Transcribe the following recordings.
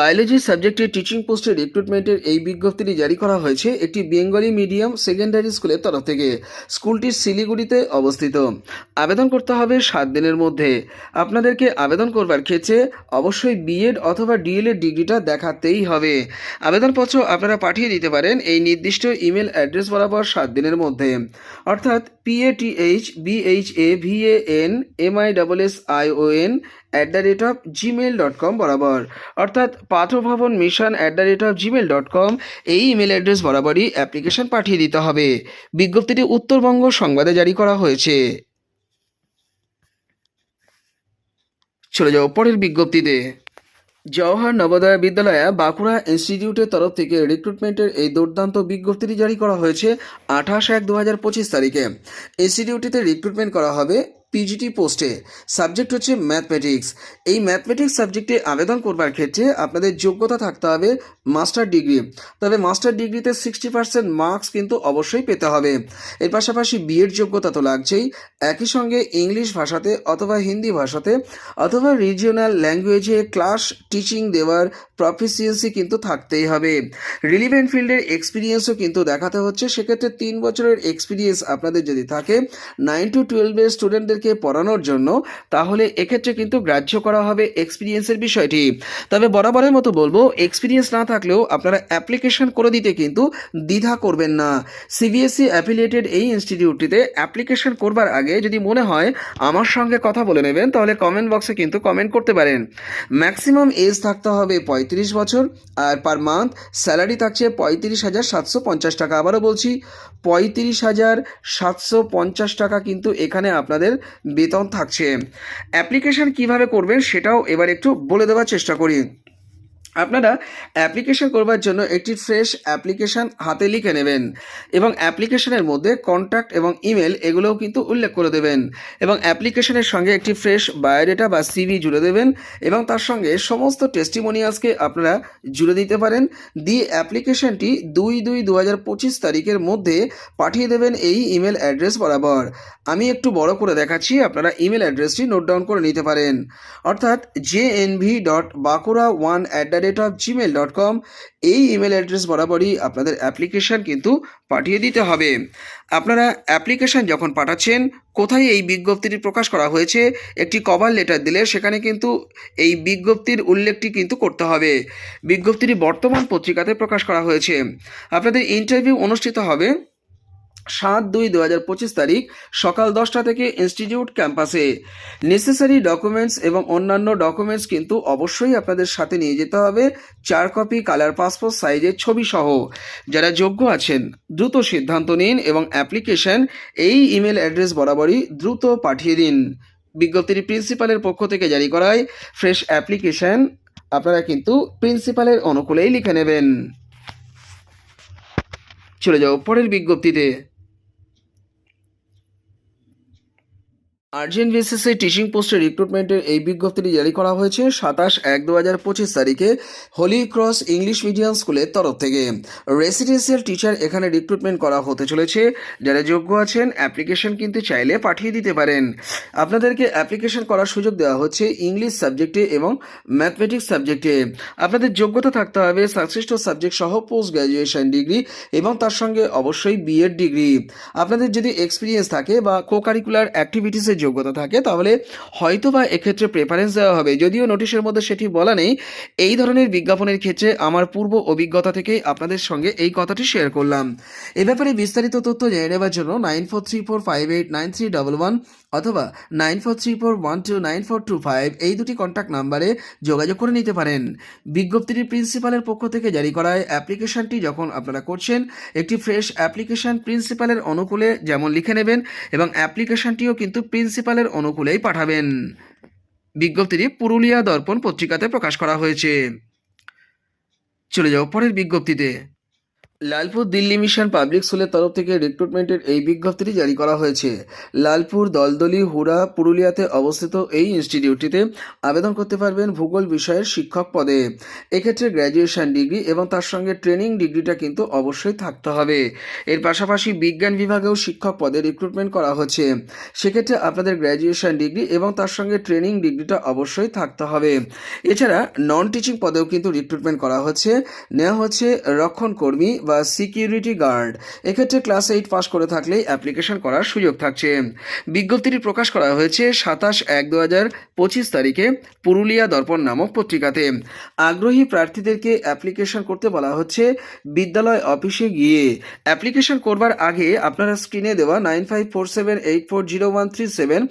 Biology সাবজেক্টে teaching পোস্টে রিক্রুটমেন্টের এই বিজ্ঞপ্তিটি জারি করা হয়েছে একটি বেঙ্গলি মিডিয়াম সেকেন্ডারি স্কুলের তরফ থেকে। স্কুলটি শিলিগুড়িতে অবস্থিত। আবেদন করতে হবে সাত দিনের মধ্যে। আপনাদেরকে আবেদন করবার ক্ষেত্রে অবশ্যই বিএড অথবা ডিএলএড ডিগ্রিটা দেখাতেই হবে। আবেদনপত্র আপনারা পাঠিয়ে দিতে পারেন এই নির্দিষ্ট ইমেল অ্যাড্রেস বরাবর সাত দিনের মধ্যে। অর্থাৎ P A T H B H A V A N M I double S I O N at the rate of Gmail dot com বরাবর। অর্থাৎ Pathbhavan Mission at the rate of Gmail dot com এই email address বরাবরই application পাঠিয়ে দিতে হবে। বিজ্ঞপ্তিটি উত্তরবঙ্গ সংবাদে জারি করা হয়েছে। চলে যাও পরের বিজ্ঞপ্তিতে। জওহর নবোদয় বিদ্যালয়ে বাঁকুড়া ইনস্টিটিউটের তরফ থেকে রিক্রুটমেন্টের এই দুর্দান্ত বিজ্ঞপ্তিটি জারি করা হয়েছে আঠাশ এক দু হাজার পঁচিশ তারিখে। ইনস্টিটিউটটিতে রিক্রুটমেন্ট করা হবে পিজিটি পোস্টে সাবজেক্ট হচ্ছে ম্যাথমেটিক্স এই ম্যাথমেটিক্স সাবজেক্টে আবেদন করবার ক্ষেত্রে আপনাদের যোগ্যতা থাকতে হবে মাস্টার ডিগ্রি তবে মাস্টার ডিগ্রিতে সিক্সটি পার্সেন্ট মার্কস কিন্তু অবশ্যই পেতে হবে। এর পাশাপাশি বিএড যোগ্যতা তো লাগছেই। একই সঙ্গে ইংলিশ ভাষাতে অথবা হিন্দি ভাষাতে অথবা রিজিওনাল ল্যাঙ্গুয়েজে ক্লাস টিচিং দেওয়ার প্রফিসিয়েন্সি কিন্তু থাকতেই হবে। রিলিভেন্ট ফিল্ডের এক্সপিরিয়েন্সও কিন্তু দেখাতে হচ্ছে। সেক্ষেত্রে তিন বছরের এক্সপিরিয়েন্স আপনাদের যদি থাকে নাইন টু টুয়েলভের স্টুডেন্টদেরকে পড়ানোর জন্য, তাহলে এক্ষেত্রে কিন্তু গ্রাহ্য করা হবে এক্সপিরিয়েন্সের বিষয়টি। তবে বরাবরের মতো বলব এক্সপিরিয়েন্স না থাকলেও আপনারা অ্যাপ্লিকেশন করে দিতে কিন্তু দ্বিধা করবেন না। সিবিএসই অ্যাফিলিয়েটেড এই ইনস্টিটিউটটিতে অ্যাপ্লিকেশন করবার আগে যদি মনে হয় আমার সঙ্গে কথা বলে নেবেন, তাহলে কমেন্ট বক্সে কিন্তু কমেন্ট করতে পারেন। ম্যাক্সিমাম এজ থাকতে হবে পঁয়ত্রিশ বছর, আর পার মান্থ স্যালারি থাকছে পঁয়ত্রিশ হাজার সাতশো পঞ্চাশ টাকা। আবারও বলছি, পঁয়ত্রিশ হাজার সাতশো পঞ্চাশ টাকা কিন্তু এখানে আপনাদের বেতন থাকছে। অ্যাপ্লিকেশান কীভাবে করবেন সেটাও এবার একটু বলে দেওয়ার চেষ্টা করি। আপনারা অ্যাপ্লিকেশন করবার জন্য একটি ফ্রেশ অ্যাপ্লিকেশন হাতে লিখে নেবেন এবং অ্যাপ্লিকেশনের মধ্যে কন্ট্যাক্ট এবং ইমেল এগুলোও কিন্তু উল্লেখ করে দেবেন এবং অ্যাপ্লিকেশনের সঙ্গে একটি ফ্রেশ বায়োডেটা বা সিভি জুড়ে দেবেন এবং তার সঙ্গে সমস্ত টেস্টিমোনিয়ালসকে আপনারা জুড়ে দিতে পারেন। দিয়ে অ্যাপ্লিকেশনটি দুই দুই দু হাজার পঁচিশ তারিখের মধ্যে পাঠিয়ে দেবেন এই ইমেল অ্যাড্রেস বরাবর। আমি একটু বড় করে দেখাচ্ছি, আপনারা ইমেল অ্যাড্রেসটি নোট ডাউন করে নিতে পারেন। অর্থাৎ J N V dot Bankura one at the rate of Gmail dot com এই ইমেল অ্যাড্রেস বরাবরই আপনাদের অ্যাপ্লিকেশন কিন্তু পাঠিয়ে দিতে হবে। আপনারা অ্যাপ্লিকেশন যখন পাঠাচ্ছেন, কোথায় এই বিজ্ঞপ্তিটি প্রকাশ করা হয়েছে, একটি কভার লেটার দিলে সেখানে কিন্তু এই বিজ্ঞপ্তির উল্লেখটি কিন্তু করতে হবে। বিজ্ঞপ্তিটি বর্তমান পত্রিকাতে প্রকাশ করা হয়েছে। আপনাদের ইন্টারভিউ অনুষ্ঠিত হবে সাত দুই দু হাজার পঁচিশ তারিখ সকাল দশটা থেকে ইনস্টিটিউট ক্যাম্পাসে নেসেসারি ডকুমেন্টস এবং অন্যান্য ডকুমেন্টস কিন্তু অবশ্যই আপনাদের সাথে নিয়ে যেতে হবে। চার কপি কালার পাসপোর্ট সাইজের ছবি সহ। যারা যোগ্য আছেন, দ্রুত সিদ্ধান্ত নিন এবং অ্যাপ্লিকেশন এই ইমেল অ্যাড্রেস বরাবরই দ্রুত পাঠিয়ে দিন। বিজ্ঞপ্তিটি প্রিন্সিপালের পক্ষ থেকে জারি করায় ফ্রেশ অ্যাপ্লিকেশন আপনারা কিন্তু প্রিন্সিপালের অনুকূলেই লিখে নেবেন। চলে যাও পরের বিজ্ঞপ্তিতে। আর্জেন্ট বেসিসে টিচিং পোস্টে রিক্রুটমেন্টের এই বিজ্ঞপ্তিটি জারি করা হয়েছে সাতাশ এক দু হাজার পঁচিশ তারিখে হোলি ক্রস ইংলিশ মিডিয়াম স্কুলের তরফ থেকে। রেসিডেন্সিয়াল টিচার এখানে রিক্রুটমেন্ট করা হতে চলেছে। যারা যোগ্য আছেন অ্যাপ্লিকেশন কিন্তু চাইলে পাঠিয়ে দিতে পারেন। আপনাদেরকে অ্যাপ্লিকেশন করার সুযোগ দেওয়া হচ্ছে ইংলিশ সাবজেক্টে এবং ম্যাথমেটিক্স সাবজেক্টে আপনাদের যোগ্যতা থাকতে হবে সংশ্লিষ্ট সাবজেক্ট সহ পোস্ট গ্র্যাজুয়েশন ডিগ্রি এবং তার সঙ্গে অবশ্যই বিএড ডিগ্রি আপনাদের যদি এক্সপিরিয়েন্স থাকে বা কো কারিকুলার অ্যাক্টিভিটিসের যোগ্যতা থাকে, তাহলে হয়তো বা এক্ষেত্রে প্রেফারেন্স দেওয়া হবে। যদিও নোটিশের মধ্যে সেটি বলা নেই, এই ধরনের বিজ্ঞাপনের ক্ষেত্রে আমার পূর্ব অভিজ্ঞতা থেকে আপনাদের সঙ্গে এই কথাটি শেয়ার করলাম। এ ব্যাপারে বিস্তারিত তথ্য জেনে নেওয়ার জন্য nine four three four five eight nine three double one অথবা nine four three four one two nine four two five এই দুটি কন্ট্যাক্ট নাম্বারে যোগাযোগ করে নিতে পারেন। বিজ্ঞপ্তিটি প্রিন্সিপালের পক্ষ থেকে জারি করায় অ্যাপ্লিকেশনটি যখন আপনারা করছেন, একটি ফ্রেশ অ্যাপ্লিকেশন প্রিন্সিপালের অনুকূলে যেমন লিখে নেবেন এবং অ্যাপ্লিকেশনটিও কিন্তু প্রিন্সিপালের অনুকূলেই পাঠাবেন। বিজ্ঞপ্তিটি পুরুলিয়া দর্পণ পত্রিকাতে প্রকাশ করা হয়েছে। চলে যাও পরের বিজ্ঞপ্তিতে। লালপুর দিল্লি মিশন পাবলিক স্কুলের তরফ থেকে রিক্রুটমেন্টের এই বিজ্ঞপ্তিটি জারি করা হয়েছে। লালপুর দলদলি হুড়া পুরুলিয়াতে অবস্থিত এই ইনস্টিটিউটটিতে আবেদন করতে পারবেন ভূগোল বিষয়ের শিক্ষক পদে। এক্ষেত্রে গ্র্যাজুয়েশন ডিগ্রি এবং তার সঙ্গে ট্রেনিং ডিগ্রিটা কিন্তু অবশ্যই থাকতে হবে। এর পাশাপাশি বিজ্ঞান বিভাগেও শিক্ষক পদে রিক্রুটমেন্ট করা হচ্ছে। সেক্ষেত্রে আপনাদের গ্র্যাজুয়েশন ডিগ্রি এবং তার সঙ্গে ট্রেনিং ডিগ্রিটা অবশ্যই থাকতে হবে। এছাড়া নন টিচিং পদেও কিন্তু রিক্রুটমেন্ট করা হচ্ছে। নেওয়া হচ্ছে রক্ষণ কর্মী বা সিকিউরিটি গার্ড। এক্ষেত্রে ক্লাস এইট পাস করে থাকলে অ্যাপ্লিকেশন করার সুযোগ থাকছে। বিজ্ঞপ্তিটি প্রকাশ করা হয়েছে সাতাশ এক দু হাজার পঁচিশ তারিখে পুরুলিয়া দর্পণ নামক পত্রিকাতে। আগ্রহী প্রার্থীদেরকে অ্যাপ্লিকেশন করতে বলা হচ্ছে, বিদ্যালয় অফিসে গিয়ে। অ্যাপ্লিকেশন করবার আগে আপনারা স্ক্রিনে দেওয়া nine five four seven eight four zero one three seven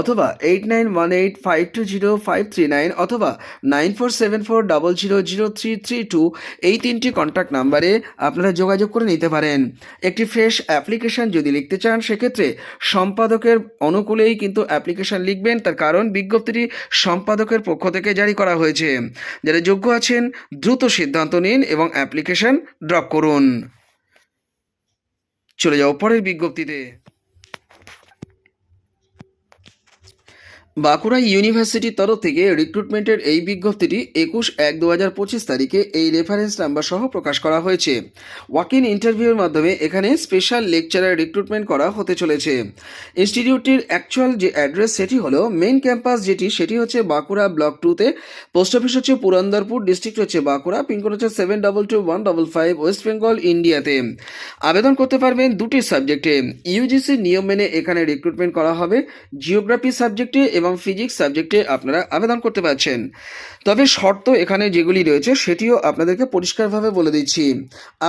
অথবা eight nine one eight five two zero five three nine অথবা nine four seven four double zero zero three three two এই তিনটি contact নাম্বারে আপনারা যোগাযোগ করে নিতে পারেন। একটি ফ্রেশ অ্যাপ্লিকেশান যদি লিখতে চান, সেক্ষেত্রে সম্পাদকের অনুকূলেই কিন্তু অ্যাপ্লিকেশান লিখবেন। তার কারণ বিজ্ঞপ্তিটি সম্পাদকের পক্ষ থেকে জারি করা হয়েছে। যারা যোগ্য আছেন, দ্রুত সিদ্ধান্ত নিন এবং অ্যাপ্লিকেশান ড্রপ করুন। চলে যাও পরের বিজ্ঞপ্তিতে। বাঁকুড়া ইউনিভার্সিটির তরফ থেকে রিক্রুটমেন্টের এই বিজ্ঞপ্তিটি একুশ এক দু হাজার পঁচিশ তারিখে এই রেফারেন্স নাম্বার সহ প্রকাশ করা হয়েছে। ওয়াক ইন ইন্টারভিউর মাধ্যমে এখানে স্পেশাল লেকচারার রিক্রুটমেন্ট করা হতে চলেছে। ইনস্টিটিউটটির অ্যাকচুয়াল যে অ্যাড্রেস সেটি হলো মেইন ক্যাম্পাস যেটি, সেটি হচ্ছে বাঁকুড়া ব্লক টুতে পোস্ট অফিস হচ্ছে পুরন্দরপুর ডিস্ট্রিক্ট হচ্ছে বাঁকুড়া পিনকোড হচ্ছে seven double two one double five West Bengal ইন্ডিয়াতে আবেদন করতে পারবেন দুটি সাবজেক্টে ইউজিসির নিয়ম মেনে এখানে রিক্রুটমেন্ট করা হবে। জিওগ্রাফি সাবজেক্টে এবং ফিজিক্স সাবজেক্টে আপনারা আবেদন করতে পারছেন। তবে শর্ত এখানে যেগুলি রয়েছে, সেটিও আপনাদেরকে পরিষ্কারভাবে বলে দিচ্ছি।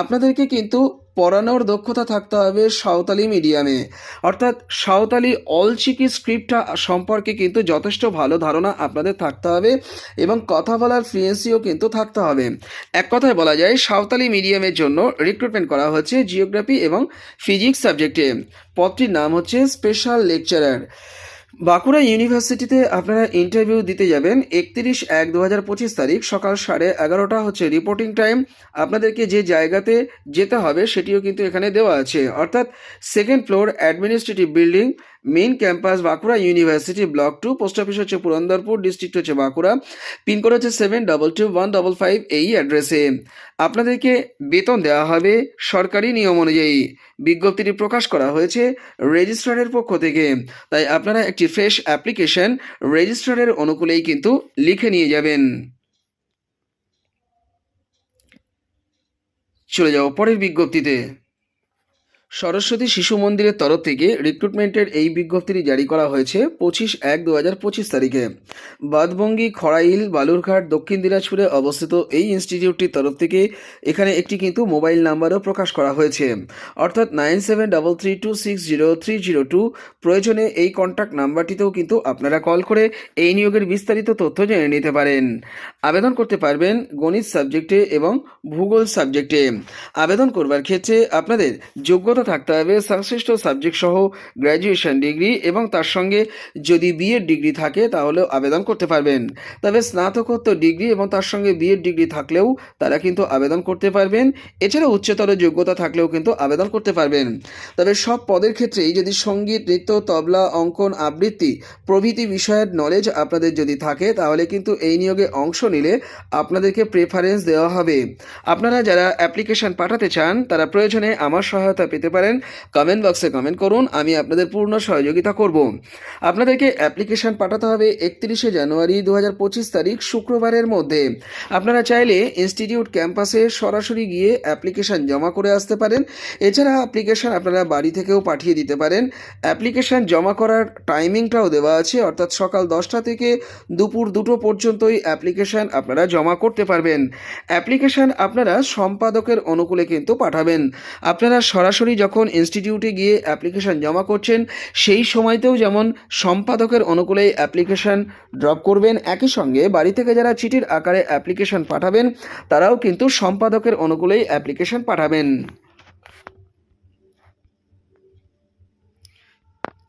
আপনাদেরকে কিন্তু পড়ানোর দক্ষতা থাকতে হবে সাঁওতালি মিডিয়ামে অর্থাৎ সাঁওতালি অলচিকি স্ক্রিপ্টটা সম্পর্কে কিন্তু যথেষ্ট ভালো ধারণা আপনাদের থাকতে হবে এবং কথা বলার ফ্লুয়েন্সিও কিন্তু থাকতে হবে। এক কথায় বলা যায়, সাঁওতালি মিডিয়ামের জন্য রিক্রুটমেন্ট করা হচ্ছে জিওগ্রাফি এবং ফিজিক্স সাবজেক্টে পদটির নাম হচ্ছে স্পেশাল লেকচারার বাঁকুড়া ইউনিভার্সিটিতে আপনারা ইন্টারভিউ দিতে যাবেন একত্রিশ এক দু হাজার পঁচিশ তারিখ সকাল সাড়ে এগারোটা হচ্ছে রিপোর্টিং টাইম আপনাদেরকে যে জায়গাতে যেতে হবে সেটিও কিন্তু এখানে দেওয়া আছে। অর্থাৎ second floor administrative building main campus Bankura University block two, post office হচ্ছে পুরন্দরপুর, ডিস্ট্রিক্ট হচ্ছে বাঁকুড়া। পিনকোড হচ্ছে seven double two one double five এই অ্যাড্রেসে। আপনাদেরকে বেতন দেওয়া হবে সরকারি নিয়ম অনুযায়ী। বিজ্ঞপ্তিটি প্রকাশ করা হয়েছে রেজিস্ট্রারের পক্ষ থেকে। তাই আপনারা একটি ফ্রেশ অ্যাপ্লিকেশন রেজিস্ট্রারের অনুকূলেই কিন্তু লিখে নিয়ে যাবেন। চলে যাও পরের বিজ্ঞপ্তিতে। সরস্বতী শিশু মন্দিরের তরফ থেকে রিক্রুটমেন্টের এই বিজ্ঞপ্তিটি জারি করা হয়েছে পঁচিশ এক দু হাজার পঁচিশ তারিখে। বাদবঙ্গি খড়াইল, বালুরঘাট, দক্ষিণ দিনাজপুরে অবস্থিত এই ইনস্টিটিউটটির তরফ থেকে এখানে একটি কিন্তু মোবাইল নাম্বারও প্রকাশ করা হয়েছে। অর্থাৎ nine seven double three two six zero three zero two প্রয়োজনে এই কন্ট্যাক্ট নাম্বারটিতেও কিন্তু আপনারা কল করে এই নিয়োগের বিস্তারিত তথ্য জেনে নিতে পারেন। আবেদন করতে পারবেন গণিত সাবজেক্টে এবং ভূগোল সাবজেক্টে আবেদন করবার ক্ষেত্রে আপনাদের যোগ্যতা থাকতে হবে সংশ্লিষ্ট সাবজেক্ট সহ গ্র্যাজুয়েশন ডিগ্রি এবং তার সঙ্গে যদি বিএড ডিগ্রি থাকে তাহলে আবেদন করতে পারবেন। তবে স্নাতকোত্তর ডিগ্রি এবং তার সঙ্গে বিএড ডিগ্রি থাকলেও তারা কিন্তু আবেদন করতে পারবেন। এছাড়া উচ্চতর যোগ্যতা থাকলেও কিন্তু আবেদন করতে পারবেন। তবে সব পদের ক্ষেত্রেই যদি সংগীত, নৃত্য, তবলা, অঙ্কন, আবৃত্তি প্রভৃতি বিষয়ের নলেজ আপনাদের যদি থাকে, তাহলে কিন্তু এই নিয়োগে অংশ নিলে আপনাদেরকে প্রেফারেন্স দেওয়া হবে। আপনারা যারা অ্যাপ্লিকেশন পাঠাতে চান, তারা প্রয়োজনে আমার সহায়তা পেতে পারেন। কমেন্ট বক্সে কমেন্ট করুন, আমি আপনাদের পূর্ণ সহযোগিতা করব। আপনাদেরকে অ্যাপ্লিকেশন পাঠাতে হবে একত্রিশে জানুয়ারি দু হাজার পঁচিশ তারিখ শুক্রবারের মধ্যে। আপনারা চাইলে ইনস্টিটিউট ক্যাম্পাসে সরাসরি গিয়ে অ্যাপ্লিকেশন জমা করে আসতে পারেন। এছাড়া অ্যাপ্লিকেশন আপনারা বাড়ি থেকেও পাঠিয়ে দিতে পারেন। অ্যাপ্লিকেশন জমা করার টাইমিংটাও দেওয়া আছে, অর্থাৎ সকাল দশটা থেকে দুপুর দুটো পর্যন্তই অ্যাপ্লিকেশন আপনারা জমা করতে পারবেন। অ্যাপ্লিকেশন আপনারা সম্পাদকের অনুকূলে কিন্তু পাঠাবেন। আপনারা সরাসরি যখন ইনস্টিটিউটে গিয়ে অ্যাপ্লিকেশান জমা করছেন, সেই সময়তেও যেমন সম্পাদকের অনুকূলে অ্যাপ্লিকেশান ড্রপ করবেন, একই সঙ্গে বাড়ি থেকে যারা চিঠির আকারে অ্যাপ্লিকেশান পাঠাবেন, তারাও কিন্তু সম্পাদকের অনুকূলেই অ্যাপ্লিকেশান পাঠাবেন।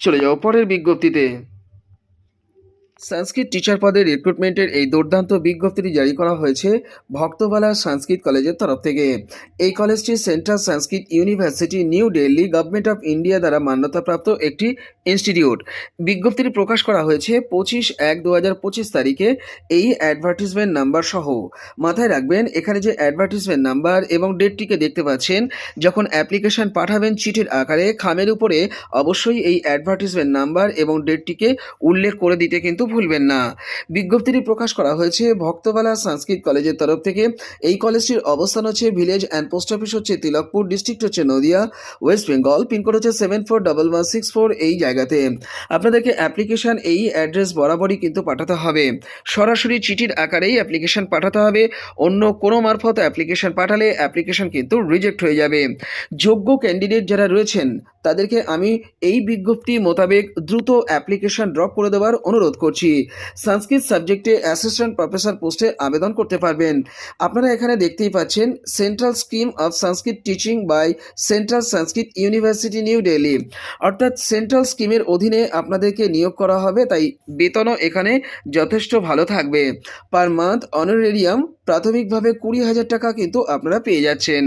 চলে যাও পরের বিজ্ঞপ্তিতে। সংস্কৃত টিচার পদে রিক্রুটমেন্টের এই দুর্দান্ত বিজ্ঞপ্তিটি জারি করা হয়েছে ভক্তবালা সংস্কৃত কলেজের তরফ থেকে। এই কলেজটি Central Sanskrit University, New Delhi Government of India দ্বারা মান্যতাপ্রাপ্ত একটি ইনস্টিটিউট। বিজ্ঞপ্তিটি প্রকাশ করা হয়েছে পঁচিশ এক দু তারিখে। এই অ্যাডভার্টিজমেন্ট নাম্বার সহ। মাথায় রাখবেন, এখানে যে অ্যাডভার্টিজমেন্ট নাম্বার এবং ডেটটিকে দেখতে পাচ্ছেন, যখন অ্যাপ্লিকেশন পাঠাবেন চিঠির আকারে, খামের উপরে অবশ্যই এই অ্যাডভার্টিজমেন্ট নাম্বার এবং ডেটটিকে উল্লেখ করে দিতে কিন্তু ভুলবেন না। বিজ্ঞপ্তিটি প্রকাশ করা হয়েছে ভক্তবালা সংস্কৃত কলেজের তরফ থেকে। এই কলেজটির অবস্থান হচ্ছে ভিলেজ অ্যান্ড পোস্ট অফিস হচ্ছে তিলকপুর, ডিস্ট্রিক্ট হচ্ছে নদিয়া, ওয়েস্ট বেঙ্গল। পিনকোড হচ্ছে seven four double one six four এই জায়গাতে। আপনাদেরকে অ্যাপ্লিকেশন এই অ্যাড্রেস বরাবরই কিন্তু পাঠাতে হবে। সরাসরি চিঠির আকারেই অ্যাপ্লিকেশন পাঠাতে হবে। অন্য কোনো মারফত অ্যাপ্লিকেশন পাঠালে অ্যাপ্লিকেশন কিন্তু রিজেক্ট হয়ে যাবে। যোগ্য ক্যান্ডিডেট যারা রয়েছেন, তাদেরকে আমি এই বিজ্ঞপ্তি মোতাবেক দ্রুত অ্যাপ্লিকেশন ড্রপ করে দেওয়ার অনুরোধ করছি। সংস্কৃত সাবজেক্টে অ্যাসিস্ট্যান্ট প্রফেসর পোস্টে আবেদন করতে পারবেন। আপনারা এখানে দেখতেই পাচ্ছেন Central Scheme of Sanskrit teaching by Central Sanskrit University New Delhi অর্থাৎ সেন্ট্রাল স্কিমের অধীনে আপনাদেরকে নিয়োগ করা হবে, তাই বেতনও এখানে যথেষ্ট ভালো থাকবে। পার মান্থ অনারেরিয়াম প্রাথমিকভাবে কুড়ি হাজার টাকা কিন্তু আপনারা পেয়ে যাচ্ছেন।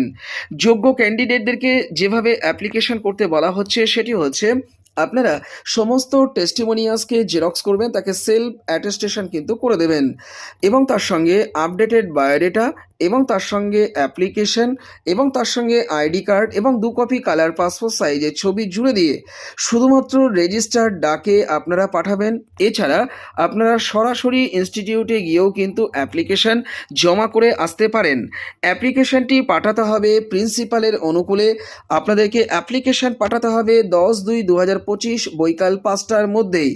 যোগ্য ক্যান্ডিডেটদেরকে যেভাবে অ্যাপ্লিকেশন করতে বলা হচ্ছে, সেটি হচ্ছে আপনারা সমস্ত টেস্টিমোনিয়াসকে জেরক্স করবেন, তাকে সেলফ অ্যাটেস্টেশন কিন্তু করে দেবেন। এবং তার সঙ্গে আপডেটেড বায়োডেটা এবং তার সঙ্গে অ্যাপ্লিকেশন এবং তার সঙ্গে আইডি কার্ড এবং দু কপি কালার পাসপোর্ট সাইজের ছবি জুড়ে দিয়ে শুধুমাত্র রেজিস্টার ডাকে আপনারা পাঠাবেন। এছাড়া আপনারা সরাসরি ইনস্টিটিউটে গিয়েও কিন্তু অ্যাপ্লিকেশন জমা করে আসতে পারেন। অ্যাপ্লিকেশনটি পাঠাতে হবে প্রিন্সিপালের অনুকূলে। আপনাদেরকে অ্যাপ্লিকেশন পাঠাতে হবে দশ দুই দু হাজার পঁচিশ, বৈকাল পাঁচটার মধ্যেই।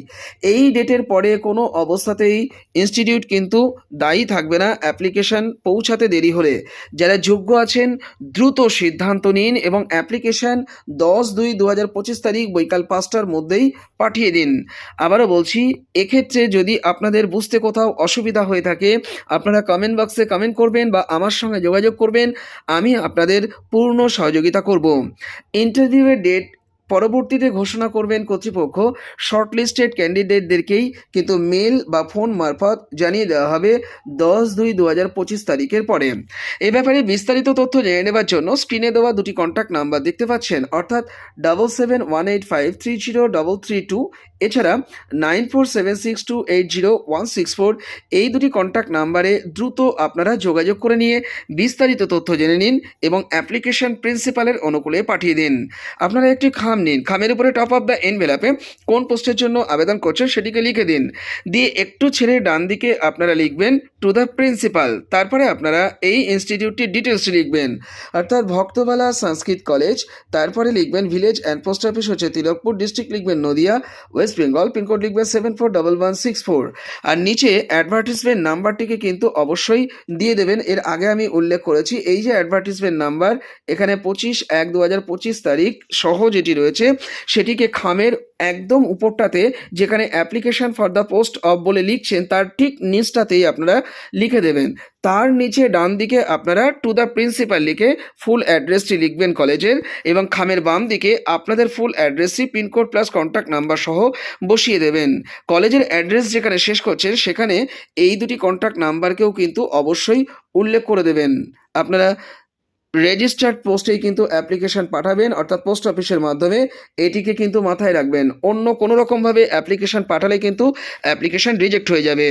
এই ডেটের পরে কোনো অবস্থাতেই ইনস্টিটিউট কিন্তু দায়ী থাকবে না অ্যাপ্লিকেশন পৌঁছাতে দেরি হলে। যারা যোগ্য আছেন, দ্রুত সিদ্ধান্ত নিন এবং অ্যাপ্লিকেশন দশ দুই দু হাজার পঁচিশ তারিখ বৈকাল পাঁচটার মধ্যেই পাঠিয়ে দিন। আবারও বলছি, এক্ষেত্রে যদি আপনাদের বুঝতে কোথাও অসুবিধা হয়ে থাকে, আপনারা কমেন্ট বক্সে কমেন্ট করবেন বা আমার সঙ্গে যোগাযোগ করবেন, আমি আপনাদের পূর্ণ সহযোগিতা করব। ইন্টারভিউয়ের ডেট পরবর্তীতে ঘোষণা করবেন কর্তৃপক্ষ। শর্টলিস্টেড ক্যান্ডিডেটদেরকেই কিন্তু মেল বা ফোন মারফত জানিয়ে দেওয়া হবে দশ দুই দু হাজার পঁচিশ তারিখের পরে। এ ব্যাপারে বিস্তারিত তথ্য জেনে নেবার জন্য স্ক্রিনে দেওয়া দুটি কন্ট্যাক্ট নাম্বার দেখতে পাচ্ছেন। অর্থাৎ double seven one eight five three zero double three two এছাড়া nine four seven six two eight zero one six four এই দুটি কন্ট্যাক্ট নাম্বারে দ্রুত আপনারা যোগাযোগ করে নিয়ে বিস্তারিত তথ্য জেনে নিন এবং অ্যাপ্লিকেশন প্রিন্সিপালের অনুকূলে পাঠিয়ে দিন। আপনারা একটি খাম নিন। খামের উপরে টপ অফ দ্য এনভেলাপে কোন পোস্টের জন্য আবেদন করছেন সেটিকে লিখে দিন। দিয়ে একটু ছেড়ে ডান দিকে আপনারা লিখবেন টু দ্য প্রিন্সিপাল তারপরে আপনারা এই ইনস্টিটিউটটির ডিটেলস লিখবেন। অর্থাৎ ভক্তবালা সংস্কৃত কলেজ। তারপরে লিখবেন ভিলেজ অ্যান্ড পোস্ট অফিস হচ্ছে তিলকপুর ডিস্ট্রিক্ট লিখবেন, নদিয়া ওয়েস্ট বেঙ্গল পিনকোড লিখবেন seven four double one six four আর নিচে অ্যাডভার্টিসমেন্ট নাম্বারটিকে কিন্তু অবশ্যই দিয়ে দেবেন। এর আগে আমি উল্লেখ করেছি, এই যে অ্যাডভার্টিসমেন্ট নাম্বার এখানে পঁচিশ এক দু হাজার পঁচিশ তারিখ সহ যেটি রয়েছে, সেটিকে খামের একদম উপরটাতে যেখানে application for the post of বলে লিখছেন, তার ঠিক নিচটাতেই আপনারা লিখে দেবেন। তার নিচে ডান দিকে আপনারা টু দ্য প্রিন্সিপাল লিখে ফুল অ্যাড্রেসটি লিখবেন কলেজের এবং খামের বাম দিকে আপনাদের ফুল অ্যাড্রেসটি পিনকোড প্লাস কন্ট্যাক্ট নাম্বার সহ বসিয়ে দেবেন। কলেজের অ্যাড্রেস যেখানে শেষ করছেন, সেখানে এই দুটি কন্ট্যাক্ট নাম্বারকেও কিন্তু অবশ্যই উল্লেখ করে দেবেন। আপনারা রেজিস্টার্ড পোস্টেই কিন্তু অ্যাপ্লিকেশন পাঠাবেন, অর্থাৎ পোস্ট অফিসের মাধ্যমে এটিকে কিন্তু মাথায় রাখবেন। অন্য কোনো রকমভাবে অ্যাপ্লিকেশন পাঠালে কিন্তু অ্যাপ্লিকেশন রিজেক্ট হয়ে যাবে।